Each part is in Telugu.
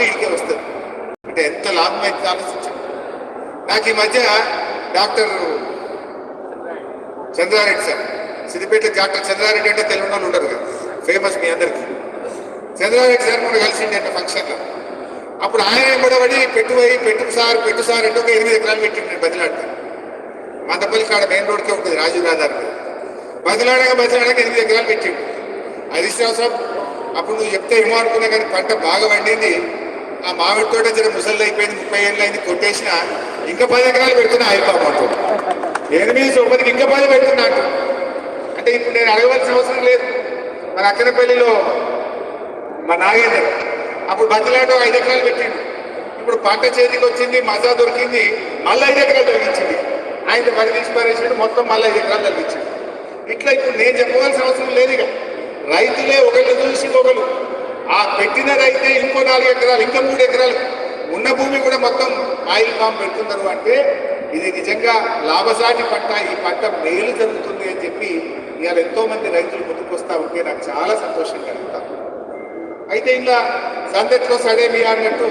లాభం వస్తుంది. అంటే ఎంత లాభం అయితే ఆలోచించండి. నాకు ఈ మధ్య doctor Chandrareddy sir Siddipet doctor Chandrareddy అంటే తెలుగు వాళ్ళు ఉండరు కదా ఫేమస్ మీ అందరికి. చంద్రారెడ్డి సార్ కూడా కలిసిండే అంటే ఫంక్షన్లో అప్పుడు ఆయన పడబడి పెట్టుబడి పెట్టు సార్ పెట్టు సార్ అంటే ఒక ఎనిమిది ఎకరాలు పెట్టిండు నేను బదిలాడతాను మందపల్లి కాడ మెయిన్ రోడ్కే ఉంటుంది రాజీవ్ రాధార్ బదిలాడగా బదిలాడగా ఎనిమిది ఎకరాలు పెట్టిండు. అది సంవత్సరం అప్పుడు నువ్వు చెప్తే ఏమో అనుకున్నా కానీ పంట బాగా పండింది. ఆ మామిడి తోట జర ముసళ్ళు అయిపోయింది ముప్పై ఏళ్ళు అయింది కొట్టేసిన ఇంకా పది ఎకరాలు పెడుతున్నా అయిపోయి ఎనిమిది చొప్పదికి ఇంకా పది పెడుతున్నా అంటే. ఇప్పుడు నేను అడగవలసిన అవసరం లేదు. మన అక్కనపల్లిలో మా నాగేందర్ అప్పుడు బతిలాట ఐదు ఎకరాలు పెట్టిండు. ఇప్పుడు పంట చేతికి వచ్చింది మజా దొరికింది మళ్ళీ ఐదు ఎకరాలు తగ్గించింది. ఆయన వరి తీసి మొత్తం మళ్ళీ ఐదు ఎకరాలు తగ్గించింది ఇట్లా ఇప్పుడు నేను చెప్పవలసిన అవసరం లేదు ఇక. రైతులే ఒకళ్ళు చూసి ఒకరు ఆ పెట్టిన రైతే ఇంకో నాలుగు ఎకరాలు ఇంకా మూడు ఎకరాలు ఉన్న భూమి కూడా మొత్తం ఆయిల్ పామ్ పెడుతున్నారు అంటే ఇది నిజంగా లాభసాటి పంట ఈ పంట మేలు జరుగుతుంది అని చెప్పి ఇవాళ ఎంతోమంది రైతులు ముందుకు ఉంటే నాకు చాలా సంతోషం కలుగుతాం అయితే ఇలా సందట్లో సడేమి అన్నట్టు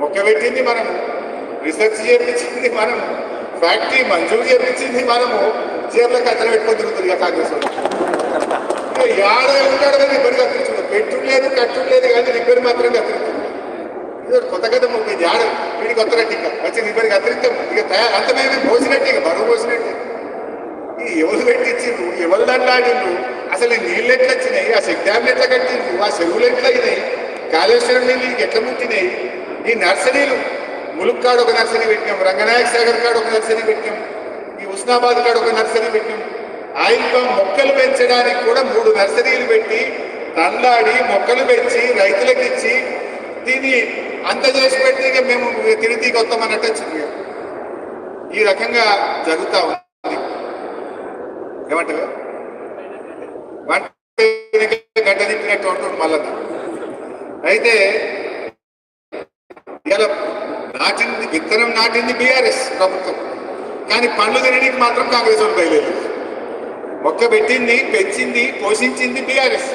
మొక్క పెట్టింది మనము రీసెర్చ్ చేయించింది మనము ఫ్యాక్టరీ మంజూరు చేయించింది మనము చీరలకు అతను పెట్టుకొని తిరుగుతుంది ఇక కాంగ్రెస్ వాళ్ళు. ఇక యాడే ఉంటాడు కానీ రిబ్బన్ కత్తిరించుకుంది పెట్టుడు లేదు కట్టుడు లేదు కానీ రిబ్బన్ మాత్రం కత్తిరిస్తుంది ఇది కొత్త కథ ముప్పై యాడ వీడికి కొత్తనట్టు ఇంకా. వచ్చి రిబ్బన్ కత్తిరిస్తాం ఇక తయారు అంతమైన పోసినట్టు ఇక బరువు పోసినట్టు. ఈ ఎవరు పెట్టించిండ్రు? ఎవరు దండాడిండ్రు? అసలు ఈ నీళ్ళు ఎట్లా వచ్చినాయి? ఆ చెక్ ఎట్లా కట్టిండ్రు? ఆ చెరువులు ఎట్లా అయినాయి? కాళేశ్వరం నీళ్ళు ఇంక ఎట్లా ముట్టినాయి? ఈ నర్సరీలు ములుక్కాడు ఒక నర్సరీ పెట్టినాం రంగనాయక సాగర్ కాడ ఒక నర్సరీ పెట్టినాం ఈ ఉస్నాబాద్ కాడ ఒక నర్సరీ పెట్టినాం. ఆయిల్ మొక్కలు పెంచడానికి కూడా మూడు నర్సరీలు పెట్టి తండాడి మొక్కలు పెంచి రైతులకు ఇచ్చి దీన్ని అంత చేసి పెడితే మేము తిరిగి వస్తామన్నట్టు వచ్చింది. ఈ రకంగా జరుగుతా ఉంది. ఏమంటారు? గడ్డ తిప్పినట్టు ఉంటుంది మళ్ళా. అయితే ఇలా నాటింది విత్తనం నాటింది బీఆర్ఎస్ ప్రభుత్వం. కానీ పండ్లు తినడానికి మాత్రం కాంగ్రెస్ వాళ్ళు బయలుదేరు మొక్క పెట్టింది పెంచింది పోషించింది బీఆర్ఎస్.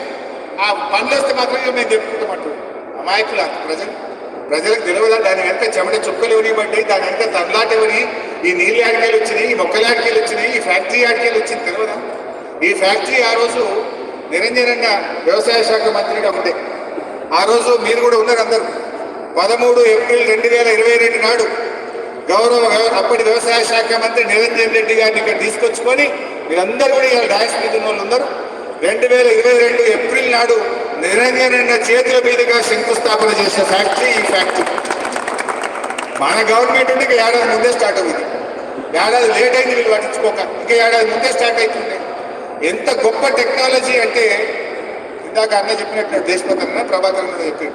ఆ పండ్లు వస్తే మాత్రం మేము చెప్పుకుంటామంటు అమాయకులు అంత ప్రజలు ప్రజలకు తెలియదా? దాని వెనక చెమట చుక్కలు ఇవ్వనివ్వండి దాని వెనక తండ్లాట ఈ నీళ్ళు ఆడికేలు వచ్చినాయి ఈ మొక్కల ఆడికేలు వచ్చినాయి ఈ ఫ్యాక్టరీ ఆడికేలు వచ్చింది తెలియదా? ఈ ఫ్యాక్టరీ ఆ రోజు నిరంజనంగా వ్యవసాయ శాఖ మంత్రిగా ఉండే. ఆ రోజు మీరు కూడా ఉన్నారు అందరూ. పదమూడు ఏప్రిల్ రెండు వేల ఇరవై రెండు నాడు గౌరవ అప్పటి వ్యవసాయ శాఖ మంత్రి నిరంజన్ రెడ్డి గారిని ఇక్కడ తీసుకొచ్చుకొని మీరందరూ కూడా ఇలా డాష్ మీద వాళ్ళు ఉన్నారు. రెండు వేల ఇరవై రెండు ఏప్రిల్ నాడు నిరంజన చేతుల మీదుగా శంకుస్థాపన చేసిన ఫ్యాక్టరీ ఈ ఫ్యాక్టరీ. మన గవర్నమెంట్ ఉంటే ఇంకా ఏడాది ముందే స్టార్ట్ అవుతుంది. ఏడాది లేట్ అయింది వీళ్ళు పట్టించుకోక ఇంకా ఏడాది ముందే స్టార్ట్ అవుతుంది. ఎంత గొప్ప టెక్నాలజీ అంటే ఇందాక అన్న చెప్పినట్టు దేశపతి అన్న ప్రభాకర్ అన్న చెప్పాడు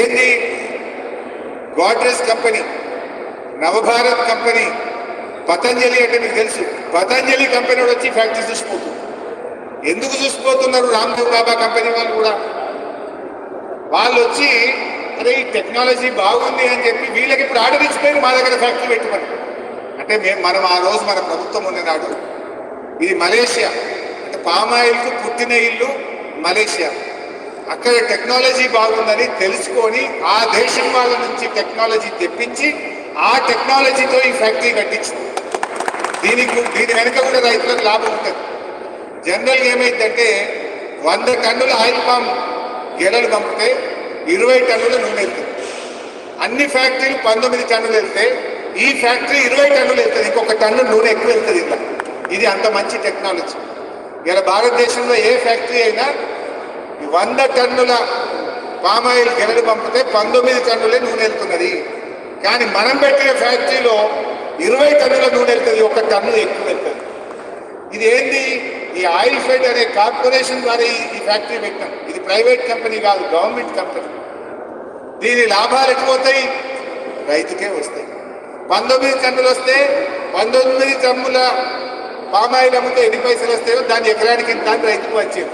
ఏంది? Godrej company Navabharat company Patanjali అంటే మీకు తెలుసు. పతంజలి కంపెనీ వాడు వచ్చి ఫ్యాక్టరీ చూసిపోతుంది. ఎందుకు చూసిపోతున్నారు? రామ్దేవ్ బాబా కంపెనీ వాళ్ళు కూడా. వాళ్ళు వచ్చి అరే ఈ టెక్నాలజీ బాగుంది అని చెప్పి వీళ్ళకి ఇప్పుడు ఆర్డర్ ఇచ్చిపోయి మా దగ్గర ఫ్యాక్టరీ పెట్టుమని అంటే మేము మనం ఆ రోజు మన ప్రభుత్వం ఉన్ననాడు ఇది మలేషియా. అంటే పామాయిల్కు పుట్టిన ఇల్లు మలేషియా. అక్కడ టెక్నాలజీ బాగుందని తెలుసుకొని ఆ దేశం వాళ్ళ నుంచి టెక్నాలజీ తెప్పించి ఆ టెక్నాలజీతో ఈ ఫ్యాక్టరీ కట్టించింది. దీనికి దీని వెనుక కూడా రైతులకు లాభం ఉంటుంది. జనరల్గా ఏమైందంటే వంద టన్నుల ఆయిల్ పామ్ గెలలు పంపితే ఇరవై టన్నుల నూనె వెళ్తుంది. అన్ని ఫ్యాక్టరీలు పంతొమ్మిది టన్నులు వెళ్తే ఈ ఫ్యాక్టరీ ఇరవై టన్నులు వెళ్తుంది. ఇంకొక టన్ను నూనె ఎక్కువ వెళ్తుంది ఇలా ఇది అంత మంచి టెక్నాలజీ ఇలా భారతదేశంలో ఏ ఫ్యాక్టరీ అయినా వంద టన్నుల పామాయిల్ గెలలు పంపితే పంతొమ్మిది టన్నులే నూనె వెళ్తున్నది. కానీ మనం పెట్టిన ఫ్యాక్టరీలో ఇరవై టన్నుల నూనె వెళ్తుంది ఒక టన్ను ఎక్కువ వెళ్తుంది ఇది ఏంది? ఈ ఆయిల్ ఫెడ్ అనే కార్పొరేషన్ ద్వారా ఈ- ఫ్యాక్టరీ పెట్టాం ఇది ప్రైవేట్ కంపెనీ కాదు గవర్నమెంట్ కంపెనీ. దీని లాభాలు ఎక్కువతాయి రైతుకే వస్తాయి. పంతొమ్మిది టన్నులు వస్తే పంతొమ్మిది టన్నుల పామాయిల్ అమ్మితే ఎన్ని పైసలు వస్తాయో దాని ఎకరానికి దాన్ని రైతుకు వచ్చేది.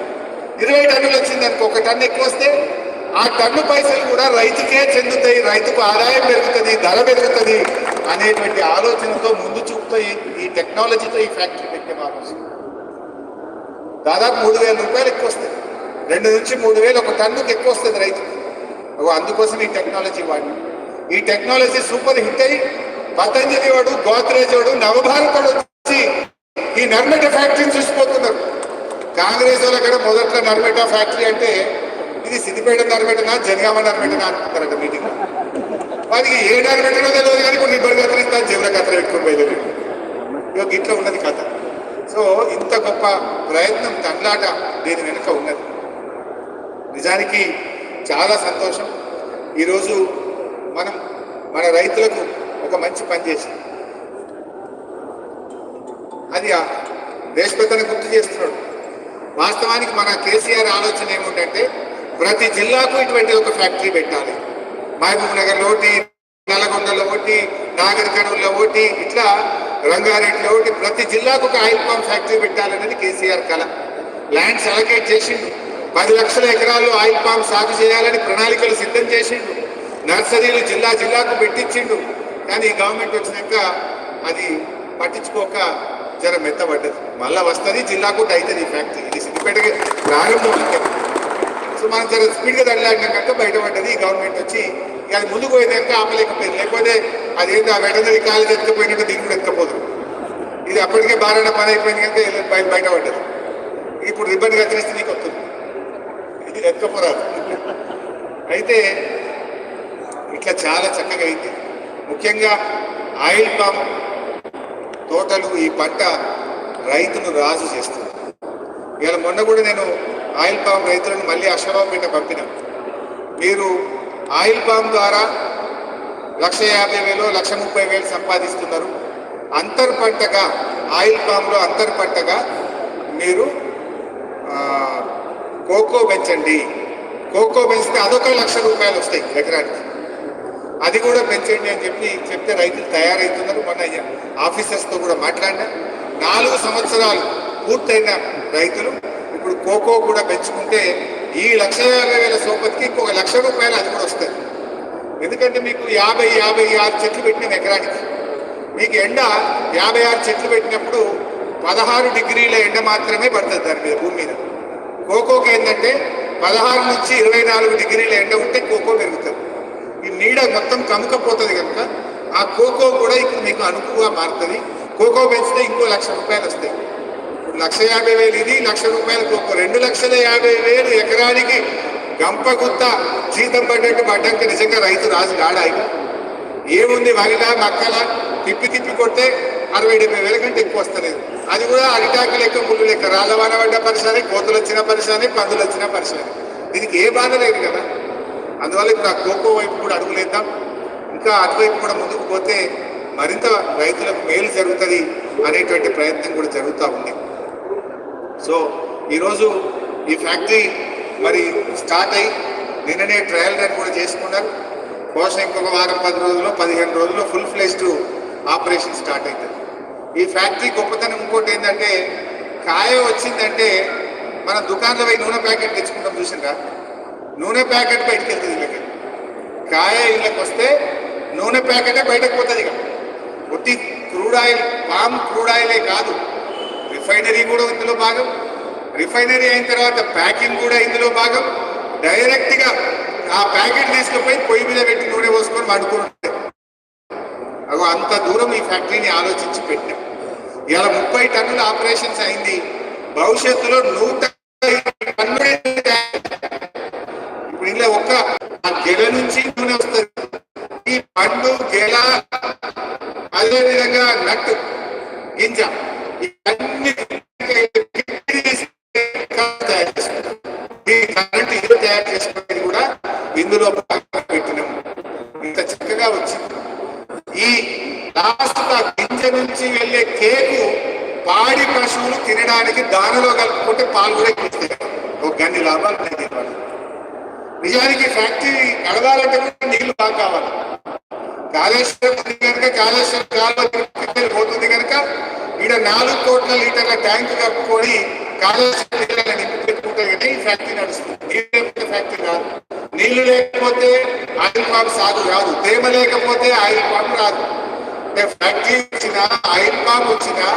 ఇరవై టన్నులు వచ్చింది అనుకో ఒక టన్ను ఎక్కువ వస్తే ఆ టన్ను పైసలు కూడా రైతుకే చెందుతాయి రైతుకు ఆదాయం పెరుగుతుంది ధర పెరుగుతుంది అనేటువంటి ఆలోచనతో ముందు చూపుతో ఈ- టెక్నాలజీతో ఈ ఫ్యాక్టరీ పెట్టే ఆలోచన దాదాపు మూడు వేల రూపాయలు ఎక్కువ వస్తాయి. రెండు నుంచి మూడు వేలు ఒక టన్నుకి ఎక్కువ వస్తుంది రైతుకు అందుకోసం ఈ టెక్నాలజీ వాడి ఈ టెక్నాలజీ సూపర్ హిట్ అయ్యి పతంజలి వాడు గోద్రేజ్ వాడు నవభారత్ వాడు వచ్చి ఈ నర్మేట ఫ్యాక్టరీని చూసిపోతున్నారు. కాంగ్రెస్ వాళ్ళ కూడా మొదట్లో నర్మేట ఫ్యాక్టరీ అంటే ఇది సిద్దిపేట నర్మటనా జనగామ నర్మటనా అనుకుంటారట మీటింగ్ వారికి ఏ నర్మటనో తెలియదు కానీ కొన్ని ఇబ్బంది కథలు ఇస్తాను జీవన కథలు పెట్టుకుని బయలుదేరి ఇక గిట్లో ఉన్నది కథ. సో ఇంత గొప్ప ప్రయత్నం తండ్లాట దీని వెనుక ఉన్నది? నిజానికి చాలా సంతోషం. ఈరోజు మనం మన రైతులకు ఒక మంచి పని చేసి అది ఆ గుర్తు చేస్తున్నాడు. వాస్తవానికి మన కేసీఆర్ ఆలోచన ఏమిటంటే ప్రతి జిల్లాకు ఇటువంటి ఒక ఫ్యాక్టరీ పెట్టాలి. మహబూబ్ నగర్లో ఒకటి నల్గొండలో ఒకటి నాగర్ కర్నూలులో ఒకటి ఇట్లా రంగారెడ్డిలో ఒకటి ప్రతి జిల్లాకు ఒక ఆయిల్ పంప్ ఫ్యాక్టరీ పెట్టాలనేది కేసీఆర్ కళ ల్యాండ్స్ అలకేట్ చేసిండు. పది లక్షల ఎకరాల్లో ఆయిల్ పంప్ సాగు చేయాలని ప్రణాళికలు సిద్ధం చేసిండు. నర్సరీలు జిల్లా జిల్లాకు పెట్టించిండు. కానీ ఈ గవర్నమెంట్ వచ్చినాక అది పట్టించుకోక జర మెత్తబడ్డది. మళ్ళా వస్తుంది జిల్లాకు అవుతుంది ఈ ఫ్యాక్టరీ. ఇది సిద్దిపేటకి ప్రారంభం అంతే. సో మనం జర స్పీడ్గా తల్లాడినాక బయటపడ్డది ఈ గవర్నమెంట్ వచ్చి ఇక అది ముందుకు పోయినాక ఆపలేకపోయింది. లేకపోతే అదేంటి ఆ వెటనరీ కాలేజ్ ఎత్తుకపోయినట్టు దీన్ని కూడా ఎత్తుకపోదు. ఇది అప్పటికే బారాడ పని అయిపోయింది కనుక బయట బయటపడ్డది ఇప్పుడు రిబ్బన్ కత్తిరిస్తే నీకు వస్తుంది. ఇది ఎత్తుకపోరాదు అయితే ఇట్లా చాలా చక్కగా అయింది. ముఖ్యంగా ఆయిల్ పామ్ తోటలు ఈ పంట రైతులు రాజు చేస్తుంది ఇవాళ మొన్న కూడా నేను ఆయిల్ పామ్ రైతులను మళ్ళీ అశ్వరావుపేట పంపిన. మీరు ఆయిల్ పామ్ ద్వారా లక్ష యాభై వేలు లక్ష ముప్పై వేలు సంపాదిస్తున్నారు. అంతర్ పంటగా ఆయిల్ పామ్లో అంతర్ పంటగా మీరు కోకో పెంచండి. కోకో పెంచితే అదొక లక్ష రూపాయలు వస్తాయి ఎకరానికి. అది కూడా పెంచండి అని చెప్పి చెప్తే రైతులు తయారవుతున్నారు మన ఆఫీసర్స్తో కూడా మాట్లాడినా. నాలుగు సంవత్సరాలు పూర్తయిన రైతులు కోకో కూడా పెంచుకుంటే ఈ లక్ష యాభై వేల సోపతికి ఇంకొక లక్ష రూపాయలు అది కూడా వస్తుంది ఎందుకంటే మీకు యాభై యాభై ఆరు చెట్లు పెట్టిన ఎకరానికి. మీకు ఎండ యాభై ఆరు చెట్లు పెట్టినప్పుడు పదహారు డిగ్రీల ఎండ మాత్రమే పడుతుంది దాని మీద భూమి మీద. కోకోకి ఏంటంటే పదహారు నుంచి ఇరవై నాలుగు డిగ్రీల ఎండ ఉంటే కోకో పెరుగుతుంది. ఈ నీడ మొత్తం కముకపోతుంది కనుక ఆ కోకో కూడా ఇప్పుడు మీకు అనుకువగా మారుతుంది. కోకో పెంచితే ఇంకో లక్ష రూపాయలు వస్తాయి. లక్ష యాభై వేలు ఇది లక్ష రూపాయలు గొప్ప రెండు లక్షల యాభై వేలు ఎకరానికి గంపగుత్త జీతం పడ్డట్టు పడ్డాక నిజంగా రైతు రాజు గాడాయి. ఏముంది వరిలా మక్కల తిప్పి తిప్పి కొడితే అరవై డెబ్బై వేల కంటే ఎక్కువ వస్తలేదు. అది కూడా అరిటాకు లెక్క ముళ్ళు లెక్క. రాళ్ళ వాన పడ్డ పరిశ్రమ కోతలు వచ్చిన పరిశాని పందులు వచ్చిన పరిశాని దీనికి ఏ బాధ లేదు కదా. అందువల్ల ఇప్పుడు ఆ కోకో వైపు కూడా అడుగులేద్దాం ఇంకా అటువైపు కూడా ముందుకు పోతే మరింత రైతులకు మేలు జరుగుతుంది అనేటువంటి ప్రయత్నం కూడా జరుగుతూ ఉంది. సో ఈరోజు ఈ ఫ్యాక్టరీ మరి స్టార్ట్ అయ్యి నిన్ననే ట్రయల్ రన్ కూడా చేసుకున్నారు. బహుశా ఇంకొక వారం పది రోజుల్లో పదిహేను రోజుల్లో ఫుల్ ఫ్లెజ్డ్ ఆపరేషన్ స్టార్ట్ అవుతుంది ఈ ఫ్యాక్టరీ గొప్పతనం ఇంకోటి ఏంటంటే కాయ వచ్చిందంటే మన దుకాణంలో పోయి నూనె ప్యాకెట్ తెచ్చుకుంటాం చూసిందా నూనె ప్యాకెట్ బయటకు వెళ్తుంది ఇళ్ళకి. కాయ ఇళ్ళకి వస్తే నూనె ప్యాకెటే బయటకు పోతుంది ఇక ఒట్టి క్రూడ్ ఆయిల్ పామ్ క్రూడ్ ఆయిలే కాదు. రిఫైనరీ కూడా ఇందులో భాగం. రిఫైనరీ అయిన తర్వాత ప్యాకింగ్ కూడా ఇందులో భాగం. డైరెక్ట్గా ఆ ప్యాకెట్ తీసుకుపోయి పొయ్యి మీద పెట్టి నూనె పోసుకొని వండుకుని అగో అంత దూరం ఈ ఫ్యాక్టరీని ఆలోచించి పెట్టాం. ఇలా ముప్పై టన్నుల ఆపరేషన్స్ అయింది. భవిష్యత్తులో నూట టన్నులే ఇప్పుడు ఇలా ఒక్క ఆ గెల నుంచి నూనె వస్తుంది. ఈ పండు గెల అదే విధంగా నట్టు గింజ. ఈ కరెంట్ ఇల్లు తయారు చేసుకునేది కూడా ఇందులో భాగంగా పెట్టినాము ఇంత చక్కగా వచ్చింది ఈ లాస్ట్ గింజ నుంచి వెళ్ళే కేకు పాడి పశువులు తినడానికి దానిలో కలుపుకుంటే పాలు కూడా ఇస్తాయి ఒక గన్ని లాభాలు నిజానికి ఫ్యాక్టరీ నడవాలంటే కూడా నీళ్ళు బాగా కావాలి. కాళేశ్వరం ఉంది కనుక కాళేశ్వరం కాలువ పోతుంది కనుక ఈడ నాలుగు కోట్ల లీటర్ల ట్యాంక్ కప్పుకొని కాలుష్యం నీళ్ళని పెట్టుకుంటే ఈ ఫ్యాక్టరీ నడుస్తుంది. నీళ్ళు లేకపోతే ఫ్యాక్టరీ కాదు నీళ్ళు లేకపోతే ఆయిల్ పామ్ సాగు కాదు తేమ లేకపోతే ఆయిల్ పామ్ రాదు. అంటే ఫ్యాక్టరీ వచ్చినా ఆయిల్ పామ్ వచ్చినా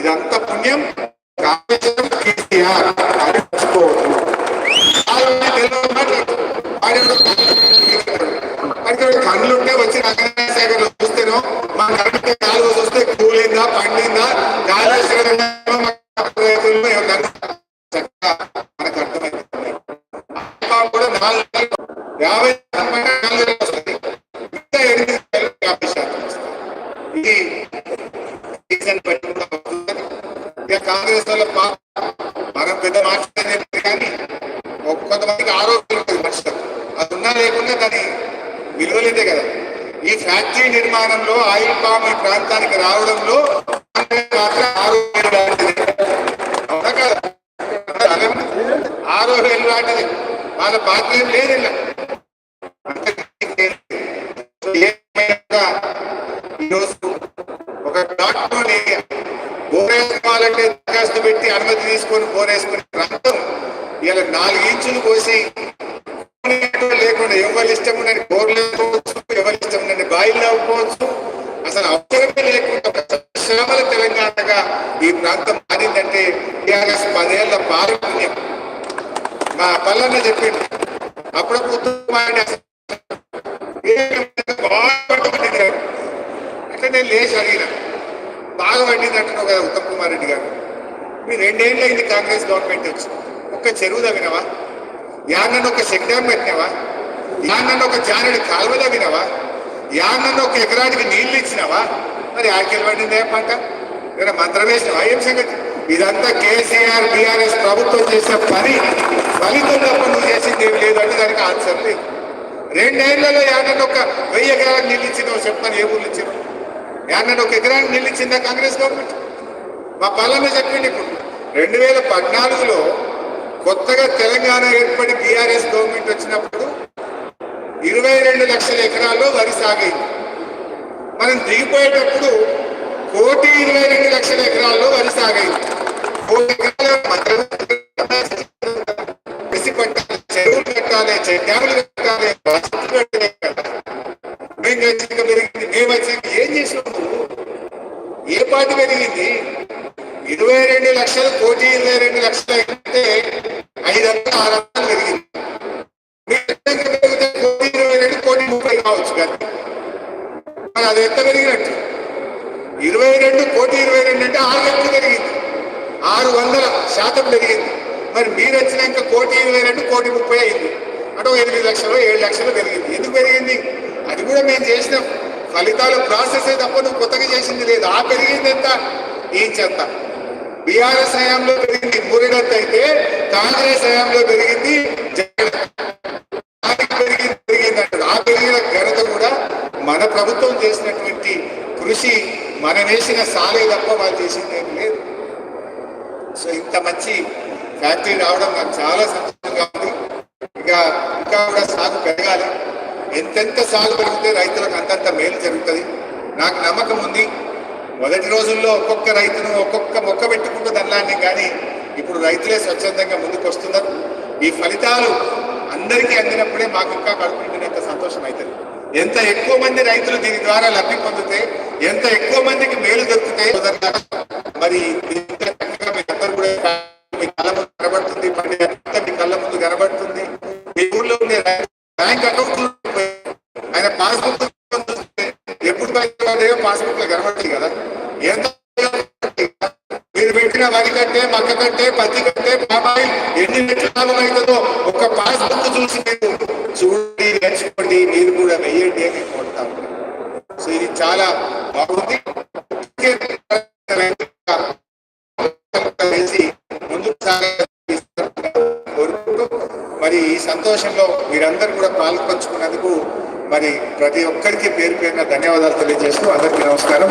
ఇదంతా పుణ్యం. కాళేశ్వరం కేసీఆర్ అని మర్చిపోవద్దు. వాళ్ళని తెలియదు మాట్లాడు. వచ్చి రంగనాథ సాగర్ కూలిందా పండిందా కాళేశ్వరం మనకు కూడా నాలుగు యాభై కాంగ్రెస్ వాళ్ళ మనం పెద్ద మాట్లాడలేదు కానీ ఒక కొంతమందికి ఆరోగ్యం ఉంటుంది మనుషులకు. అది ఉన్నా లేకుండా దాని విలువలేదే కదా. ఈ ఫ్యాక్టరీ నిర్మాణంలో ఆయిల్ పామ్ ఈ ప్రాంతానికి రావడంలో కాంగ్రెస్ మాత్రం ఆరోగ్యం లాంటిది. వాళ్ళ పాత్ర ఏం లేదు ఒక డాక్టర్ని బోరేసుకోవాలంటే దరఖాస్తు పెట్టి అనుమతి తీసుకొని బోరేసుకునే ప్రాంతం ఇలా నాలుగు ఇంచులు కోసి లేకుండా ఎవరి ఇష్టం ఉండని బోర్లు స్థాయిలో అవ్వచ్చు అసలు అవసరమే లేకుండా శ్రమల తెలంగాణగా ఈ ప్రాంతం మారిందంటే టీఆర్ఎస్ పదేళ్ళ పారపుణ్యం మా పల్లన్న చెప్పింది అప్పుడప్పుడు అంటే నేను లేచి అడిగిన. బాగా పండింది అంటున్నావు కదా ఉత్తమ్ కుమార్ రెడ్డి గారు. మీరు రెండేళ్ళు అయింది కాంగ్రెస్ గవర్నమెంట్ వచ్చి. ఒక్క చెరువు తవ్వినవా? యాన్నను ఒక చెక్ డ్యామ్ పెట్టినవా? యాన్నను ఒక జానుడి కాలువ తవ్వినవా? యాన్నను ఒక ఎకరానికి నీళ్ళు ఇచ్చినావా? మరి ఆడికెళ్ళి ఏ పంట? ఇక్కడ మంత్రం వేసినవా? ఏం సంగతి? ఇదంతా కేసీఆర్ బీఆర్ఎస్ ప్రభుత్వం చేసిన పని. ఫలితం తప్ప నువ్వు చేసింది ఏం లేదు అంటే దానికి ఆన్సర్ లేదు. రెండేళ్ళలో యాన్నను ఒక వెయ్యి ఎకరాలకు నీళ్ళు ఇచ్చినావు చెప్తాను ఏ ఊర్లు ఇచ్చినావు? యాన్నను ఒక ఎకరానికి నీళ్ళు ఇచ్చిందా కాంగ్రెస్ గవర్నమెంట్? మా పల్లెమే చెప్పింది ఇప్పుడు. రెండు వేల పద్నాలుగులో కొత్తగా తెలంగాణ ఏర్పడి బీఆర్ఎస్ గవర్నమెంట్ వచ్చినప్పుడు ఇరవై రెండు లక్షల ఎకరాల్లో వరి సాగైంది మనం దిగిపోయేటప్పుడు కోటి ఇరవై రెండు లక్షల ఎకరాల్లో వరి సాగైంది కోటి ఎకరాల మధ్య కృషి పట్టాలి చెరువులు కట్టాలి చె- డ్యాములు కట్టాలి బస్సులు కదా. మేము వచ్చాక పెరిగింది మేము వచ్చాక ఏం చేసినాము ఏ పాటి పెరిగింది ఇరవై రెండు లక్షలు కోటి ఇరవై రెండు లక్షల శాతం పెరిగింది. మరి మీరు వచ్చినాక కోటి ఇరవై రెండు కోటి ముప్పై అయింది. అంటే ఎనిమిది లక్షలు ఏడు లక్షలు పెరిగింది. ఎందుకు పెరిగింది? అది కూడా మేము చేసిన. ఫలితాల ప్రాసెస్ తప్ప నువ్వు కొత్తగా చేసింది లేదు. ఆ పెరిగింది ఎంత? ఏం చెత్త బీఆర్ఎస్ హయాంలో పెరిగింది మూరెడంత అయితే కాంగ్రెస్ హయాంలో పెరిగింది పెరిగింది పెరిగింది అంటారు. ఆ పెరిగిన ఘనత కూడా మన ప్రభుత్వం చేసినటువంటి కృషి మనమేసిన వేసిన సాలే తప్ప వాళ్ళు చేసింది ఏం లేదు. సో ఇంత మంచి ఫ్యాక్టరీ రావడం నాకు చాలా సంతోషంగా ఉంది. ఇక ఇంకా కూడా సాగు పెరగాలి. ఎంతెంత సాగు పెరిగితే రైతులకు అంతంత మేలు జరుగుతుంది. నాకు నమ్మకం ఉంది. మొదటి రోజుల్లో ఒక్కొక్క రైతును ఒక్కొక్క మొక్క పెట్టుకుంటూ దన్నాన్ని కానీ ఇప్పుడు రైతులే స్వచ్ఛందంగా ముందుకు వస్తున్నారు ఈ ఫలితాలు అందరికీ అందినప్పుడే మాకు ఇంకా కడుపు సంతోషం అవుతుంది. ఎంత ఎక్కువ మంది రైతులు దీని ద్వారా లబ్ధి పొందితే ఎంత ఎక్కువ మందికి మేలు దొరికితే మరి మీరు కూడా వెయ్యండి అని నేను సో ఇది చాలా బాగుంది. వేసి ముందుకు మరి ఈ సంతోషంలో మీరందరూ కూడా పాల్పంచుకున్నందుకు మరి ప్రతి ఒక్కరికి పేరు పేరున ధన్యవాదాలు తెలియజేస్తూ అందరికీ నమస్కారం.